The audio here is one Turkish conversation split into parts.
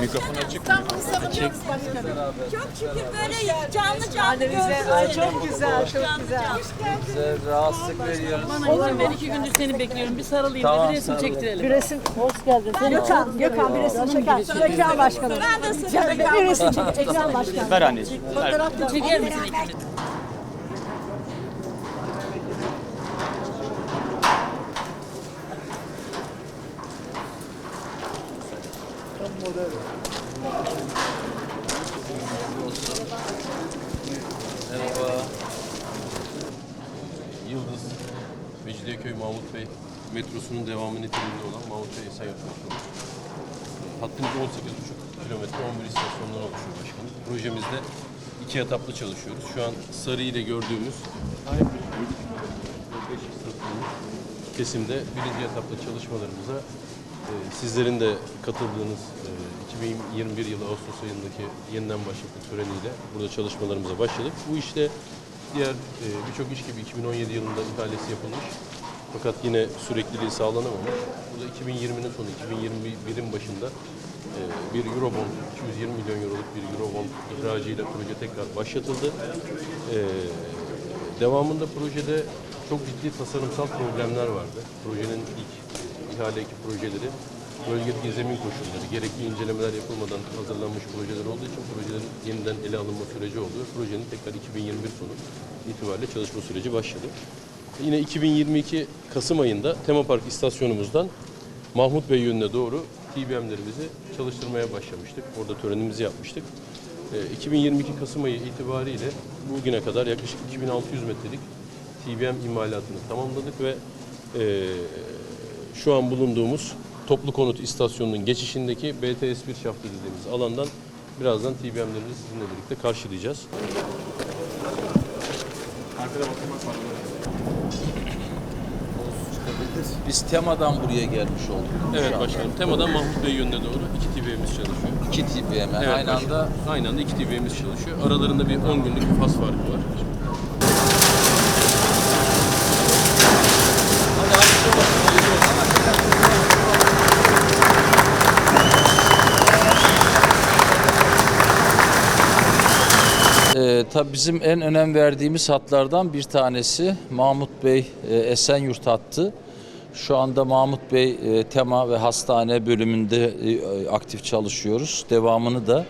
Mikrofon açık. İstanbul'u savunuyoruz başkanım. Çok şükür böyle canlı canlı ay çok güzel, çok güzel. Bize rahatsızlık veriyor. Bana izin ver. iki gündür seni bekliyorum. Bir sarılayım Tamam, da bir resim çektirelim. Bir resim, hoş geldin. Gökhan, Gökhan bir resim çeker. Ekran başkanım. Ben de size Bir resim çek, ekran başkanım. Ver anneciğim. Ver. Çeker misin ikimiz? Merhaba. Yıldız, Mecidiyeköy Mahmut Bey metrosunun devamı niteliğinde olan Mahmut Bey Esenyurt metrosu. Hattımız 18,5 kilometre 11 istasyondan oluşuyor başkanım. Projemizde iki etaplı çalışıyoruz. Şu an sarı ile gördüğümüz kesimde birinci etapta çalışmalarımıza sizlerin de katıldığınız e, 2021 yılı Ağustos ayındaki yeniden başlatma töreniyle burada çalışmalarımıza başladık. Bu işte diğer e, birçok iş gibi 2017 yılında ihalesi yapılmış. Fakat yine sürekliliği sağlanamamış. Burada 2020'nin sonu, 2021'in başında e, bir Eurobond, 220 milyon euroluk bir Eurobond ihracıyla proje tekrar başlatıldı. E, Devamında projede çok ciddi tasarımsal problemler vardı. Projenin ilk ihaleki projeleri bölgedeki zemin koşulları, gerekli incelemeler yapılmadan hazırlanmış projeler olduğu için projelerin yeniden ele alınma süreci oluyor. Projenin tekrar 2021 sonu itibariyle çalışma süreci başladı. Yine 2022 Kasım ayında Tema Park istasyonumuzdan Mahmut Bey yönüne doğru TBM'lerimizi çalıştırmaya başlamıştık. Orada törenimizi yapmıştık. Ee, 2022 Kasım ayı itibariyle bugüne kadar yaklaşık 2600 metrelik TBM imalatını tamamladık ve e, şu an bulunduğumuz toplu konut istasyonunun geçişindeki BTS1 şaftı dediğimiz alandan birazdan TBM'lerimizi sizinle birlikte karşılayacağız. Biz temadan buraya gelmiş olduk. Evet başkanım. Tema'dan Mahmut Bey yönüne doğru iki TBM'imiz çalışıyor. İki TBM Evet, aynı başkanım. anda aynı anda iki TB'miz çalışıyor. Aralarında bir 10 günlük bir faz farkı var. Ee, tabii bizim en önem verdiğimiz hatlardan bir tanesi Mahmut Bey e, Esenyurt hattı. Şu anda Mahmut Bey e, tema ve hastane bölümünde e, aktif çalışıyoruz. Devamını da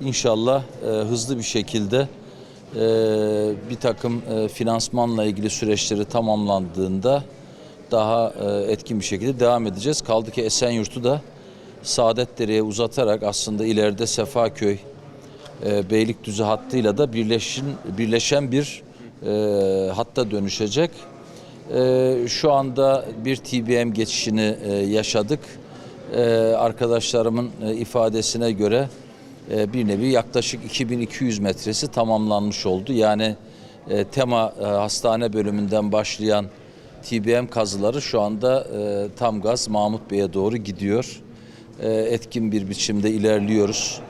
inşallah e, hızlı bir şekilde e, bir takım e, finansmanla ilgili süreçleri tamamlandığında daha e, etkin bir şekilde devam edeceğiz. Kaldı ki Esenyurt'u da Saadetdere'ye uzatarak aslında ileride Sefaköy, e, Beylikdüzü hattıyla da birleşin, birleşen bir e, hatta dönüşecek. E, şu anda bir TBM geçişini e, yaşadık. E, arkadaşlarımın e, ifadesine göre e, bir nevi yaklaşık 2200 metresi tamamlanmış oldu. Yani e, tema e, hastane bölümünden başlayan TBM kazıları şu anda e, tam gaz Mahmut Bey'e doğru gidiyor. E, etkin bir biçimde ilerliyoruz.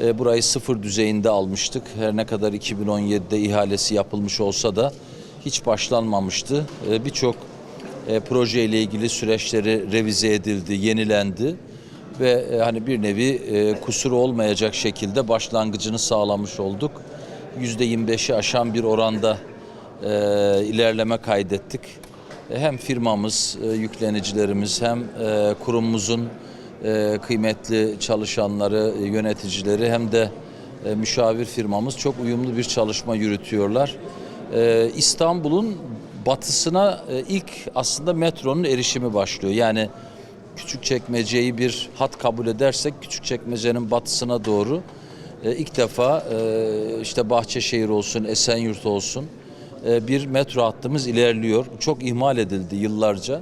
E, burayı sıfır düzeyinde almıştık. Her ne kadar 2017'de ihalesi yapılmış olsa da hiç başlanmamıştı. E, Birçok e, proje ile ilgili süreçleri revize edildi, yenilendi ve hani bir nevi kusuru olmayacak şekilde başlangıcını sağlamış olduk. %25'i aşan bir oranda ilerleme kaydettik. Hem firmamız, yüklenicilerimiz hem kurumumuzun e, kıymetli çalışanları, e, yöneticileri hem de e, müşavir firmamız çok uyumlu bir çalışma yürütüyorlar. İstanbul'un batısına ilk aslında metronun erişimi başlıyor. Yani Küçükçekmece'yi bir hat kabul edersek Küçükçekmece'nin batısına doğru ilk defa işte Bahçeşehir olsun, Esenyurt olsun bir metro hattımız ilerliyor. Çok ihmal edildi yıllarca.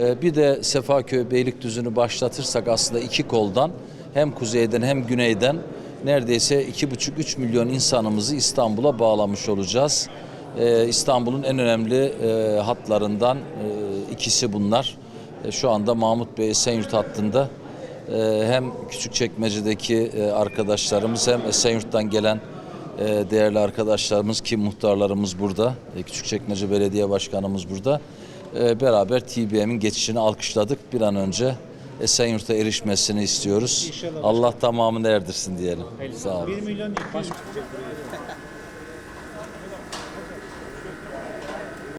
E, bir de Sefaköy Beylikdüzü'nü başlatırsak aslında iki koldan hem kuzeyden hem güneyden neredeyse 2,5-3 milyon insanımızı İstanbul'a bağlamış olacağız. E, İstanbul'un en önemli e, hatlarından e, ikisi bunlar. E, şu anda Mahmut Bey Esenyurt hattında hem Küçükçekmece'deki arkadaşlarımız hem Esenyurt'tan gelen değerli arkadaşlarımız ki muhtarlarımız burada, Küçükçekmece Belediye Başkanımız burada. E, beraber TBM'in geçişini alkışladık. Bir an önce Esenyurt'a erişmesini istiyoruz. Allah tamamını erdirsin diyelim. Sağ olun. 1 milyon 200 çıkacak buraya.